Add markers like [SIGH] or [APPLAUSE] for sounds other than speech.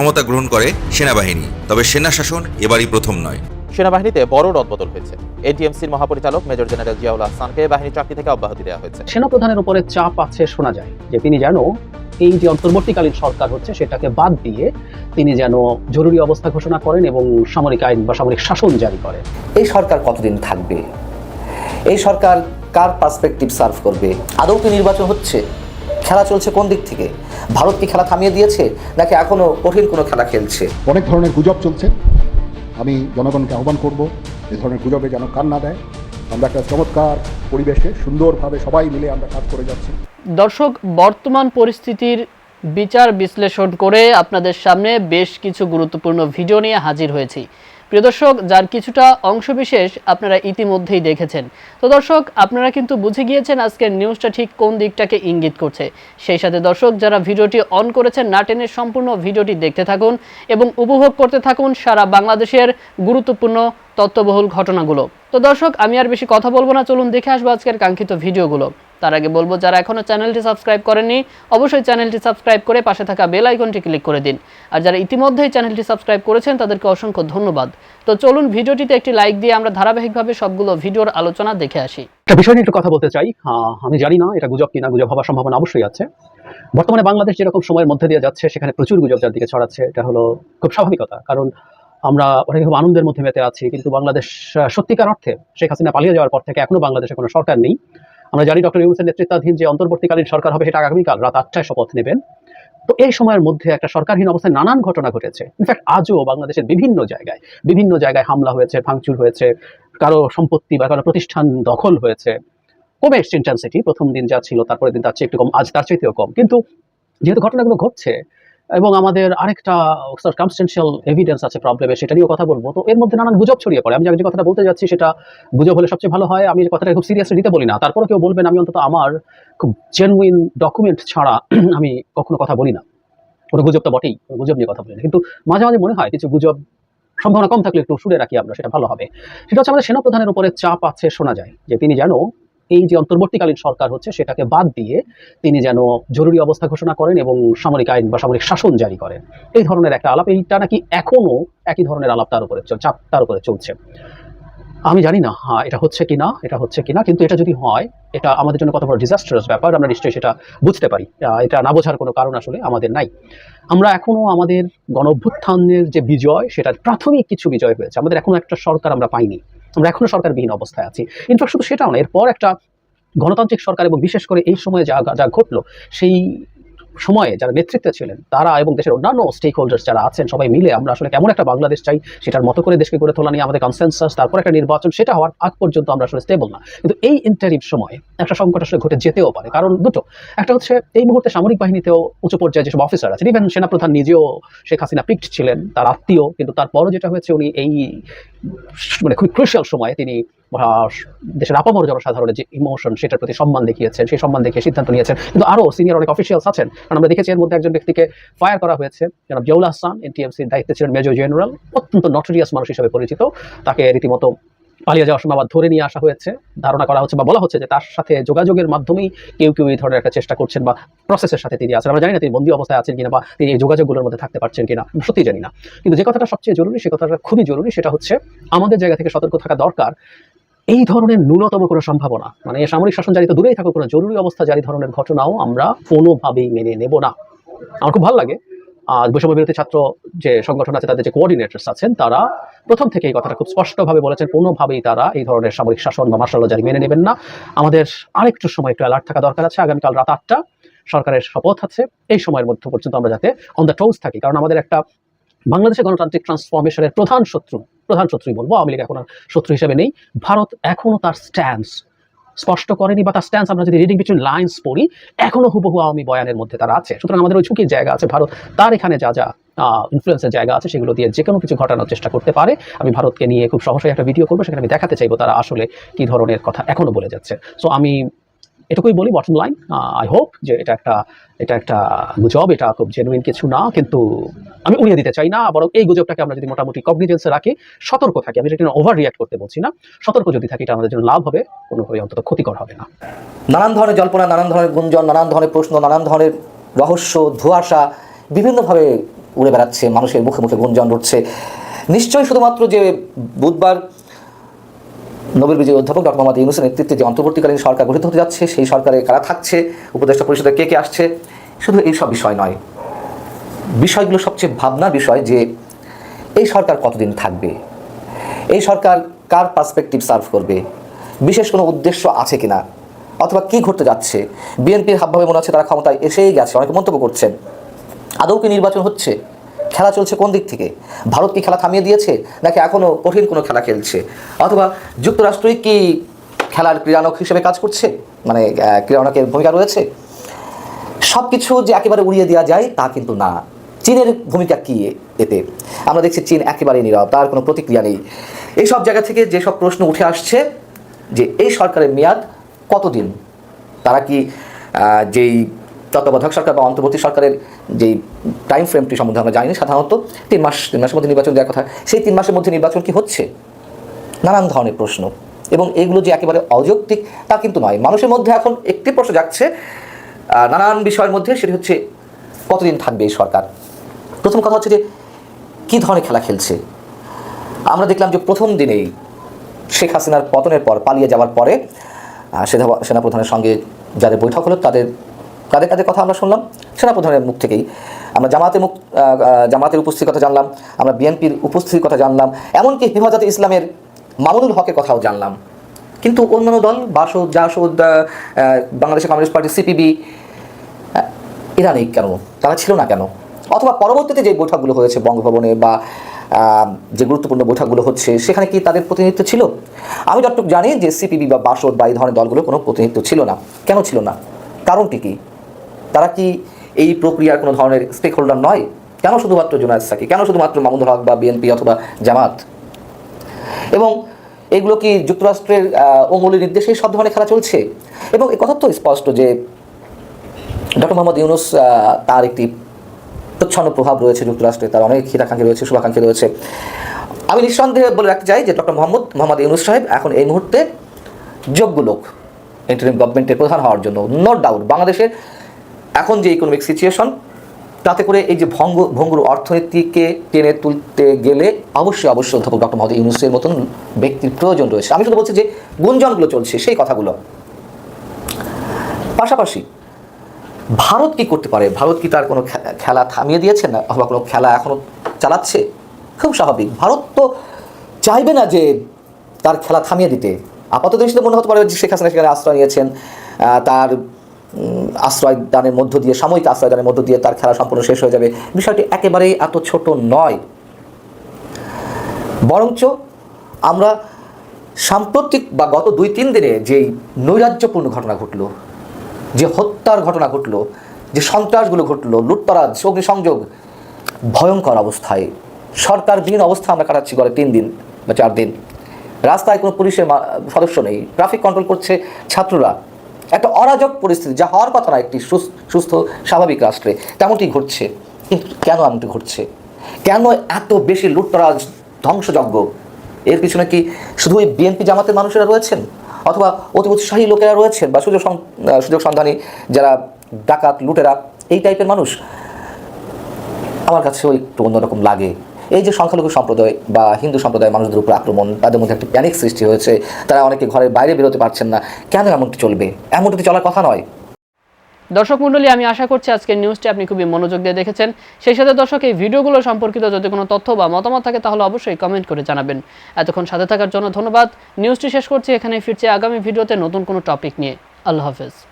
ক্ষমতা গ্রহণ করে সেনাবাহিনী তবে সেনা শাসন এবারই প্রথম নয়। সেনাবাহিনীতে বড় রদবদল হয়েছে। এটিএমসির মহাপরিচালক মেজর জেনারেল জিয়াউল হাসানকে বাহিনী চাকরি থেকে অব্যাহতি দেওয়া হয়েছে। সেনাপ্রধানের উপরে চাপ আছে শোনা যায় যে তিনি যেন এই যে অন্তর্বর্তীকালীন সরকার হচ্ছে সেটাকে বাদ দিয়ে তিনি যেন জরুরি অবস্থা ঘোষণা করেন এবং সামরিক আইন বা সামরিক শাসন জারি করেন। এই সরকার কতদিন থাকবে? এই সরকার কার পার্সপেক্টিভ সার্ভ করবে? আদৌ কি নির্বাচন হচ্ছে? খেলা চলছে কোন দিক থেকে? ভারত কি খেলা থামিয়ে দিয়েছে নাকি এখনও কঠিন কোনো খেলা খেলছে? অনেক ধরনের গুজব চলছে। আমি জনগণকে আহ্বান করব এ ধরনের গুজবে যেন কান না দেয়। আমরা একটা চমৎকার পরিবেশে সুন্দরভাবে সবাই মিলে আমরা কাজ করে যাচ্ছি। দর্শক বর্তমান পরিস্থিতির বিচার বিশ্লেষণ করে আপনাদের সামনে বেশ কিছু গুরুত্বপূর্ণ ভিডিও নিয়ে হাজির হয়েছি। প্রিয় দর্শক, যার কিছুটা অংশবিশেষ আপনারা ইতিমধ্যেই দেখেছেন। তো দর্শক, আপনারা কিন্তু বুঝে গিয়েছেন আজকের নিউজটা ঠিক কোন দিকটাকে ইঙ্গিত করছে। সেই সাথে দর্শক, যারা ভিডিওটি অন করেছেন, না টেনে সম্পূর্ণ ভিডিওটি দেখতে থাকুন এবং উপভোগ করতে থাকুন সারা বাংলাদেশের গুরুত্বপূর্ণ তত্ত্ববহুল ঘটনাগুলো। তো দর্শক, আমি আর বেশি কথা বলব না। চলুন দেখে আসব আজকের কাঙ্ক্ষিত ভিডিওগুলো। তার আগে বলব, যারা এখনও চ্যানেলটি সাবস্ক্রাইব করেননি, অবশ্যই চ্যানেলটি সাবস্ক্রাইব করে পাশে থাকা বেল আইকনটি ক্লিক করে দিন। আর যারা ইতিমধ্যেই চ্যানেলটি সাবস্ক্রাইব করেছেন, তাদেরকে অসংখ্য ধন্যবাদ। তো চলুন, ভিডিওটিতে একটি লাইক দিয়ে আমরা ধারাবাহিকভাবে সবগুলো ভিডিওর আলোচনা দেখে আসি। একটা বিষয় নিয়ে একটু কথা বলতে চাই। আমি জানি না, এটা গুজব কিনা, গুজব হওয়ার সম্ভাবনা অবশ্যই আছে। বর্তমানে বাংলাদেশ যেরকম সময়ের মধ্যে দিয়ে যাচ্ছে, সেখানে প্রচুর গুজব যার দিকে ছড়াচ্ছে, এটা হলো খুব স্বাভাবিকতা। কারণ আমরা অনেক আনন্দের মধ্যে মেতে আছি, কিন্তু বাংলাদেশ সত্যিকার অর্থে শেখ হাসিনা পালিয়ে যাওয়ার পর থেকে এখনও বাংলাদেশে কোনো সরকার নেই। আমরা জানি ডক্টর ইউনুসের নেতৃত্বাধীন যে অন্তর্বর্তীকালীন সরকার হবে, সেটা আগামীকাল রাত আটটায় শপথ নেবেন। তো এই সময়ের মধ্যে একটা সরকারহীন অবস্থায় নানান ঘটনা ঘটেছে। ইনফ্যাক্ট আজও বাংলাদেশের বিভিন্ন জায়গায় বিভিন্ন জায়গায় হামলা হয়েছে, ভাঙচুর হয়েছে, কারও সম্পত্তি বা কারও প্রতিষ্ঠান দখল হয়েছে। কমে এসছে ইন্টেন্সিটি প্রথম দিন যা ছিল তারপরে দিন তার চেয়ে একটু কম, আজ তার চাইতেও কম। কিন্তু যেহেতু ঘটনাগুলো ঘটছে এবং আমাদের আরেকটা সার্কামস্টেন্সিয়াল এভিডেন্স আছে প্রবলেমে সেটা নিয়েও কথা বলব। তো এর মধ্যে নানান গুজব ছড়িয়ে পড়ে। আমি যে কথাটা বলতে যাচ্ছি, সেটা গুজব হলে সবচেয়ে ভালো হয়। আমি কথাটা খুব সিরিয়াসলি দিতে বলি না। তারপরে কেউ বলবেন, আমি অন্তত আমার খুব জেনুইন ডকুমেন্ট ছাড়া [CLEARS THROAT] আমি কখনো কথা বলি না। কোনো গুজব তো বটেই গুজব নিয়ে কথা বলি না। কিন্তু মাঝে মাঝে মনে হয়, কিছু গুজব সম্ভাবনা কম থাকলে একটু শুনে রাখি আমরা, সেটা ভালো হবে। সেটা হচ্ছে আমাদের সেনাপ্রধানের উপরে চাপ আছে, শোনা যায়। যে তিনি যেন এই যে অন্তর্বর্তীকালীন সরকার হচ্ছে, সেটাকে বাদ দিয়ে তিনি যেন জরুরি অবস্থা ঘোষণা করেন এবং সামরিক আইন বা সামরিক শাসন জারি করেন। এই ধরনের একটা আলাপ, এইটা নাকি এখনও একই ধরনের আলাপ তার উপরে চাপ তার উপরে চলছে। আমি জানি না হ্যাঁ এটা হচ্ছে কিনা, এটা হচ্ছে কিনা, কিন্তু এটা যদি হয়, এটা আমাদের জন্য কত বড় ডিজাস্টারাস ব্যাপার, আমরা নিশ্চয়ই সেটা বুঝতে পারি। এটা না বোঝার কোনো কারণ আসলে আমাদের নাই। আমরা এখনও আমাদের গণ অভ্যুত্থানের যে বিজয়, সেটার প্রাথমিক কিছু বিজয় হয়েছে। আমাদের এখনও একটা সরকার আমরা পাইনি। আমরা এখনও সরকারবিহীন অবস্থায় আছি। ইনফ্যাক্ট শুধু সেটাও না, এরপর একটা গণতান্ত্রিক সরকার এবং বিশেষ করে এই সময়ে যা যা ঘটলো, সেই সময়ে যারা নেতৃত্বে ছিলেন, তারা এবং দেশের অন্যান্য স্টেক হোল্ডার্স যারা আছেন, সবাই মিলে আমরা আসলে কেমন একটা বাংলাদেশ চাই, সেটার মতো করে দেশকে গড়ে তোলা নিয়ে আমাদের কনসেন্সাস তারপর একটা নির্বাচন, সেটা হওয়ার আগ পর্যন্ত আমরা আসলে স্টেবল না। কিন্তু এই ইন্টারিম সময়ে একটা সংকট আসলে ঘটে যেতেও পারে। কারণ দুটো, একটা হচ্ছে এই মুহূর্তে সামরিক বাহিনীতেও উচ্চ পর্যায়ে যেসব অফিসার আছেন ইভেন সেনাপ্রধান নিজেও শেখ হাসিনা পিকড ছিলেন, তার আত্মীয়, কিন্তু তারপরও যেটা হয়েছে, উনি এই মানে খুব ক্রুশিয়াল সময়ে তিনি দেশের আপামর জনসাধারণের যে ইমোশন সেটার প্রতি সম্মান দেখিয়েছেন, সেই সম্মান দেখিয়ে সিদ্ধান্ত নিয়েছেন। কিন্তু আরও সিনিয়র অনেক অফিসিয়ালস আছেন। কারণ আমরা দেখেছি এর মধ্যে একজন ব্যক্তিকে ফায়ার করা হয়েছে, জনাব জিয়াউল হাসান এনটিএমসির দায়িত্বে ছিলেন মেজর জেনারেল অত্যন্ত নটোরিয়াস মানুষ হিসেবে পরিচিত। তাকে রীতিমতো পালিয়ে যাওয়ার সময় আবার ধরে নিয়ে আসা হয়েছে। ধারণা করা হচ্ছে বা বলা হচ্ছে যে তার সাথে যোগাযোগের মাধ্যমেই কেউ কেউ এই ধরনের একটা চেষ্টা করছেন বা প্রসেসের সাথে তিনি আছেন। আমরা জানি না তিনি বন্দী অবস্থায় আছেন কিনা বা তিনি এই যোগাযোগগুলোর মধ্যে থাকতে পারছেন কিনা সত্যি জানি না। কিন্তু যে কথাটা সবচেয়ে জরুরি, সে কথাটা খুবই জরুরি, সেটা হচ্ছে আমাদের জায়গা থেকে সতর্ক থাকা দরকার। এই ধরনের ন্যূনতম কোনো সম্ভাবনা মানে সামরিক শাসন জারি তো দূরেই থাকুক, কোনো জরুরি অবস্থা, জারি ধরনের ঘটনাও আমরা কোনোভাবেই মেনে নেব না। আমার খুব ভালো লাগে। আর বৈষম্য বিরোধী ছাত্র যে সংগঠন আছে, তাদের যে কোঅর্ডিনেটর্স আছেন, তারা প্রথম থেকে এই কথাটা খুব স্পষ্টভাবে বলেছেন, কোনোভাবেই তারা এই ধরনের সামরিক শাসন বা মার্শাল জারি মেনে নেবেন না। আমাদের আরেকটু সময়, একটু অ্যালার্ট থাকা দরকার আছে। আগামীকাল রাত আটটা সরকারের শপথ আছে। এই সময়ের মধ্যে পর্যন্ত আমরা যাতে অন দ্য টোজ থাকি। কারণ আমাদের একটা বাংলাদেশের গণতান্ত্রিক ট্রান্সফরমেশনের প্রধান শত্রু প্রধান শত্রুই বলব, আওয়ামী লীগ এখন আর শত্রু হিসেবে নেই। ভারত এখনও তার স্ট্যান্স স্পষ্ট করেনি বা তার স্ট্যান্স আমরা যদি রিডিং বিটুইন লাইন্স পড়ি, এখনও হুবহু আওয়ামী বয়ানের মধ্যে তারা আছে। সুতরাং আমাদের ওই ঝুঁকির জায়গা আছে। ভারত তার এখানে যা যা ইনফ্লুয়েন্সের জায়গা আছে, সেগুলো দিয়ে যে কোনো কিছু ঘটানোর চেষ্টা করতে পারে। আমি ভারতকে নিয়ে খুব সহজেই একটা ভিডিও করব, সেখানে আমি দেখাতে চাইব তারা আসলে কি ধরনের কথা এখনও বলে যাচ্ছে। সো আমি এটুকুই বলি বটম লাইন আই হোপ যে এটা একটা এটা একটা গুজব এটা খুব জেনুইন কিছু না, কিন্তু আমি উড়িয়ে দিতে চাই না, বরং এই গুজবটাকে আমরা যদি মোটামুটি কগনিজেন্সে রাখি, সতর্ক থাকি। আমি এটা ওভার রিয়াক্ট করতে বলছি না। সতর্ক যদি থাকি, এটা আমাদের জন্য লাভ হবে কোনোভাবে অন্তত ক্ষতিকর হবে না। নানান ধরনের জল্পনা, নানান ধরনের গুঞ্জন, নানান ধরনের প্রশ্ন, নানান ধরনের রহস্য, ধোঁয়াশা বিভিন্নভাবে উড়ে বেড়াচ্ছে, মানুষের মুখে মুখে গুঞ্জন উঠছে। নিশ্চয়ই শুধুমাত্র যে বুধবার নোবেল বিজয়ী অধ্যাপক ডক্টর মোহাম্মদ ইউনুসের নেতৃত্বে যে অন্তর্বর্তীকালীন সরকার গঠিত হতে যাচ্ছে, সেই সরকারে কারা থাকছে, উপদেষ্টা পরিষদে কে কে আসছে, শুধু এই সব বিষয় নয়। বিষয়গুলো সবচেয়ে ভাবনার বিষয় যে এই সরকার কতদিন থাকবে? এই সরকার কার পার্সপেক্টিভ সার্ভ করবে? বিশেষ কোনো উদ্দেশ্য আছে কিনা? অথবা কি ঘটতে যাচ্ছে? বিএনপির হাবভাবে মনে হচ্ছে তারা ক্ষমতায় এসেই গেছে, অনেকে মন্তব্য করছেন। আদৌ কি নির্বাচন হচ্ছে? খেলা চলছে কোন দিক থেকে? ভারত কি খেলা থামিয়ে দিয়েছে, নাকি এখনও কঠিন কোনো খেলা খেলছে? অথবা যুক্তরাষ্ট্রই কি খেলার ক্রীড়ানক হিসেবে কাজ করছে? মানে ক্রীড়ানকের ভূমিকা রয়েছে? সব কিছু যে একেবারে উড়িয়ে দেওয়া যায় তা কিন্তু না। চীনের ভূমিকা কি এতে? আমরা দেখছি চীন একেবারেই নীরব, তার কোনো প্রতিক্রিয়া নেই। এই সব জায়গা থেকে যেসব প্রশ্ন উঠে আসছে যে, এই সরকারের মেয়াদ কতদিন? তারা কি যেই তত্ত্বাবধায়ক সরকার বা অন্তর্বর্তী সরকারের যেই টাইম ফ্রেমটি সম্বন্ধে আমরা জানি সাধারণত তিন মাস, তিন মাসের মধ্যে নির্বাচন দেওয়ার কথা। সেই তিন মাসের মধ্যে নির্বাচন কি হচ্ছে? নানান ধরনের প্রশ্ন। এবং এগুলো যে একেবারে অযৌক্তিক, তা কিন্তু নয়। মানুষের মধ্যে এখন একটি প্রশ্ন যাচ্ছে নানান বিষয়ের মধ্যে, সেটি হচ্ছে কতদিন থাকবে এই সরকার? প্রথম কথা হচ্ছে যে, কী ধরনের খেলা খেলছে? আমরা দেখলাম যে প্রথম দিনেই শেখ হাসিনার পতনের পর, পালিয়ে যাওয়ার পরে সেনা- সেনাপ্রধানের সঙ্গে যাদের বৈঠক হলো, তাদের তাদের কাদের কথা আমরা শুনলাম? সেনাপ্রধানের মুখ থেকেই। আমরা জামাতের মুখ জামাতের উপস্থিতির কথা জানলাম, আমরা বিএনপির উপস্থিতির কথা জানলাম, এমনকি হেফাজতে ইসলামের মামুনুল হকের কথাও জানলাম। কিন্তু অন্যান্য দল, Basad, Jasad Bangladesh communist party, CPB এরা নেই কেন? তারা ছিল না কেন? অথবা পরবর্তীতে যে বৈঠকগুলো হয়েছে বঙ্গভবনে বা যে গুরুত্বপূর্ণ বৈঠকগুলো হচ্ছে, সেখানে কি তাদের প্রতিনিধিত্ব ছিল? আমি যতটুকু জানি যে সিপিবি বা বাসদ বা এই ধরনের দলগুলো কোনো প্রতিনিধিত্ব ছিল না। কেন ছিল না? কারণটি কি? তারা কি এই প্রক্রিয়ার কোনো ধরনের স্টেক হোল্ডার নয়? কেন শুধুমাত্র জোনায়দ সাকি? কেন শুধুমাত্র মামুনুল হক বা বিএনপি অথবা জামাত? এবং এগুলো কি যুক্তরাষ্ট্রের অঙ্গুলির নির্দেশেই সব ধরনের খেলা চলছে? এবং এ কথা তো স্পষ্ট যে ডক্টর মোহাম্মদ ইউনুস তার একটি প্রচ্ছন্ন প্রভাব রয়েছে যুক্তরাষ্ট্রে। তার অনেক হিতাকাঙ্ক্ষী রয়েছে, শুভাকাঙ্ক্ষী রয়েছে। আমি নিঃসন্দেহে বলে রাখতে চাই যে ডক্টর মোহাম্মদ মোহাম্মদ ইউনুস সাহেব এখন এই মুহূর্তে যোগ্য লোক। ইন্টারিম গভর্নমেন্টের প্রধান হওয়ার জন্য। নো ডাউট বাংলাদেশের এখন যে ইকোনমিক সিচুয়েশন তাতে করে এই যে ভঙ্গ, ভঙ্গুর অর্থনীতিকে টেনে তুলতে গেলে অবশ্যই অবশ্যই অধ্যাপক ডক্টর মোহাম্মদ ইউনুসের মতন ব্যক্তির প্রয়োজন রয়েছে। আমি শুধু বলছি যে গুঞ্জনগুলো চলছে, সেই কথাগুলো। পাশাপাশি ভারত কি করতে পারে? ভারত কি তার কোনো খেলা থামিয়ে দিয়েছে না, অথবা কোনো খেলা এখনও চালাচ্ছে? খুব স্বাভাবিক। ভারত তো চাইবে না যে তার খেলা থামিয়ে দিতে। আপাতত দৃষ্টিতে মনে হতে পারে যে শেখ হাসিনা সেখানে আশ্রয় নিয়েছেন তার আশ্রয় দানের মধ্য দিয়ে, সাময়িক আশ্রয় দানের মধ্য দিয়ে তার খেলা সম্পূর্ণ শেষ হয়ে যাবে। বিষয়টি একেবারেই এত ছোট নয়। বরঞ্চ আমরা সাম্প্রতিক বা গত দুই, তিন দিনে যেই নৈরাজ্যপূর্ণ ঘটনা ঘটলো, যে হত্যার ঘটনা ঘটলো, যে সন্ত্রাসগুলো ঘটলো লুটতরাজ অগ্নিসংযোগ, ভয়ঙ্কর অবস্থায় সরকার সরকারবিহীন অবস্থা আমরা কাটাচ্ছি গড়ে তিন দিন বা চার দিন। রাস্তায় কোনো পুলিশের সদস্য নেই, ট্রাফিক কন্ট্রোল করছে ছাত্ররা। একটা অরাজক পরিস্থিতি যা হওয়ার কথা না, একটি সুস- সুস্থ, স্বাভাবিক রাষ্ট্রে। তেমনটি ঘটছে। কিন্তু কেন এমনটি ঘটছে? কেন এত বেশি লুটতরাজ, ধ্বংসযজ্ঞ? এর পিছনে কি শুধু ওই বিএনপি জামাতের মানুষেরা রয়েছেন? অথবা অতি উৎসাহী লোকেরা রয়েছেন? বা সুযোগ সুযোগ সন্ধানী যারা ডাকাত, লুটেরা, এই টাইপের মানুষ? আমার কাছেও একটু অন্যরকম লাগে। এই যে সংখ্যালঘু সম্প্রদায় বা হিন্দু সম্প্রদায়ের মানুষদের উপর আক্রমণ, তাদের মধ্যে একটা প্যানিক সৃষ্টি হয়েছে, তারা অনেকে ঘরের বাইরে বেরোতে পারছেন না, কেন এমনটি চলবে? এমনটি চলার কথা নয়। দর্শক মণ্ডলী, আমি আশা করছি আজকের নিউজটি আপনি খুবই মনোযোগ দিয়ে দেখেছেন। সেই সাথে দর্শক, এই ভিডিওগুলো সম্পর্কিত যদি কোনো তথ্য বা মতামত থাকে, তাহলে অবশ্যই কমেন্ট করে জানাবেন। এতক্ষণ সাথে থাকার জন্য ধন্যবাদ। নিউজটি শেষ করছি এখানে ফিরছি আগামী ভিডিওতে নতুন কোনো টপিক নিয়ে। আল্লাহ হাফেজ।